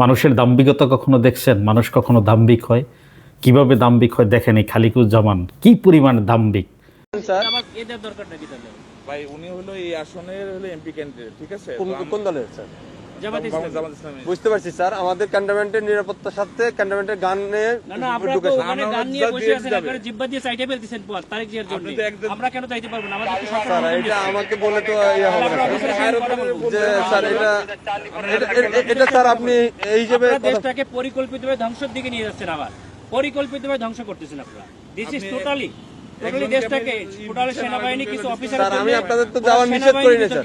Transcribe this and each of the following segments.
মানুষের দাম্ভিকতা কখনো দেখছেন? মানুষ কখনো দাম্ভিক হয়? কীভাবে দাম্ভিক হয় দেখেন এই খালিকুজ্জামান? কি পরিমাণ দাম্ভিক? ভাই উনি হলো এই আসনের হলো এমপি ক্যান্ডিডেট ঠিক আছে? কোন দলের স্যার? বুঝতে পারছি স্যার। আমাদের ক্যান্টনমেন্টের নিরাপত্তার সাথে ক্যান্টনমেন্টের গানে না না আপনারা তো ঢুকেছে ওখানে আমরা গান নিয়ে স্যার এটা আমাকে বলে তো ইয়ে হবে না। যে স্যার এটা স্যার আপনি এই হিসেবে দেশটাকে পরিকল্পিতভাবে ধ্বংসের দিকে নিয়ে যাচ্ছেন আবার। পরিকল্পিতভাবে ধ্বংস করতেছেন আপনারা। দিস ইজ টোটালি টোটালি দেশটাকে টোটালি সেনাবাহিনী কিছু অফিসার আমি আপনাদের তো যাওয়ার নিষেধ করি না, স্যার।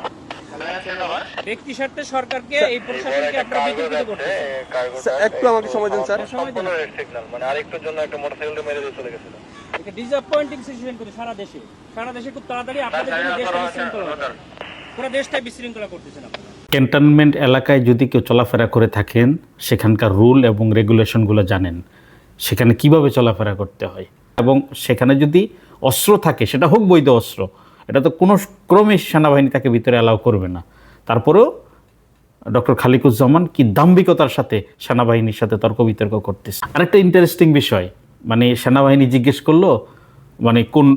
ব্যক্তি স্বার্থে সরকারকে এই প্রশাসনকে আপনারা বিতর্কিত করতেছেন স্যার, একটু আমাকে সময় দিন স্যার। সময় দিন। সিগন্যাল মানে আরেকটুর জন্য একটা মোটরসাইকেলটা মেরে দিয়ে চলে গেছিল। এটা ডিসঅ্যাপয়েন্টিং সিচুয়েশন করে সারা দেশে। সারা দেশে খুব তাড়াতাড়ি আপনাদের জন্য দেশটা বিশৃঙ্খলা পুরো দেশটাই বিশৃঙ্খলা করতেছেন আপনারা। ক্যান্টনমেন্ট এলাকায় যদি কেউ চলাফেরা করে থাকেন সেখানকার রুল এবং রেগুলেশনগুলো জানেন। সেখানে কীভাবে চলাফেরা করতে হয়? এবং সেখানে যদি অস্ত্র থাকে সেটা হোক বৈধ অস্ত্র এটা তো কোনো ক্রমে সেনাবাহিনী তাকে ভিতরে অ্যালাউ করবে না। তারপরেও ডক্টর খালিকুজ্জামান কি দাম্ভিকতার সাথে সেনাবাহিনীর সাথে তর্ক বিতর্ক করতেছে? আরেকটা ইন্টারেস্টিং বিষয় মানে সেনাবাহিনী জিজ্ঞেস করল মানে কোন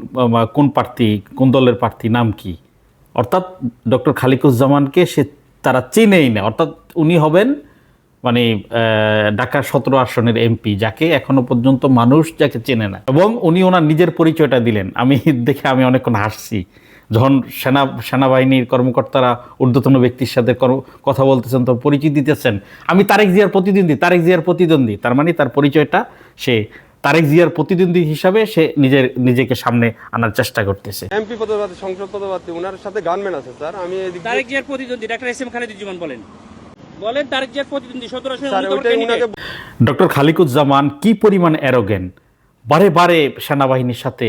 কোন প্রার্থী, কোন দলের প্রার্থী নাম কি? অর্থাৎ ডক্টর খালিকুজ্জামানকে সে তারা চেনেই না। অর্থাৎ উনি হবেন মানে ঢাকা সতেরো আসনের এমপি যাকে এখনও পর্যন্ত মানুষ যাকে চেনে না। এবং উনি ওনার নিজের পরিচয়টা দিলেন। আমি দেখে আমি অনেকক্ষণ হাসছি। যখন সেনা সেনাবাহিনীর কর্মকর্তারা ঊর্ধ্বতন ব্যক্তির সাথে কথা বলতেছেন তো পরিচয় দিতেছেন। আমি তারেক জিয়ার প্রতিদ্বন্দ্বী তারেক জিয়ার প্রতিদ্বন্দ্বী। তার মানে তার পরিচয়টা সে তারেক জিয়ার প্রতিদ্বন্দ্বী হিসাবে সে নিজের নিজেকে সামনে আনার চেষ্টা করতেছে। এমপি পদপ্রার্থী সংসদ পদপ্রার্থী ওনার সাথে গানম্যান আছে স্যার। আমি তারেক জিয়ার প্রতিদ্বন্দ্বী ডাক্তার এস এম খালিদুজ্জামান বলেন। বলেন তারেক জিয়ার প্রতিদ্বন্দ্বী ডক্টর খালিকুজ্জামান কি পরিমাণ অ্যারোগেন বারে বারে সেনাবাহিনীর সাথে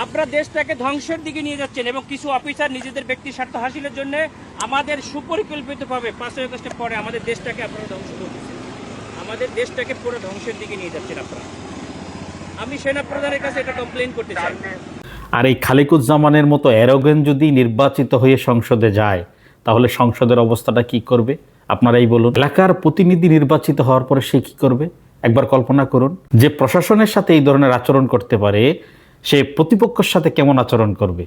আপনারা দেশটাকে ধ্বংসের দিকে নিয়ে যাচ্ছেন এবং কিছু অফিসার নিজেদের ব্যক্তি স্বার্থ হাসিলের জন্য আমাদের সুপরিকল্পিতভাবে পাঁচই আগস্টের পরে আমাদের দেশটাকে আপনারা ধ্বংস করতেছেন আমাদের দেশটাকে পুরো ধ্বংসের দিকে নিয়ে যাচ্ছেন আপনারা। আমি সেনা প্রধানের কাছে এটা কমপ্লেন করতে চাই। আর এই খালিকুজ্জামানের মতো অ্যারোগেন যদি নির্বাচিত হয়ে সংসদে যায়, তাহলে সংসদের অবস্থাটা কি করবে? আপনারাই বলুন। এলাকার প্রতিনিধি নির্বাচিত হওয়ার পরে সে কি করবে? একবার কল্পনা করুন। যে প্রশাসনের সাথে এই ধরনের আচরণ করতে পারে সে প্রতিপক্ষের সাথে কেমন আচরণ করবে?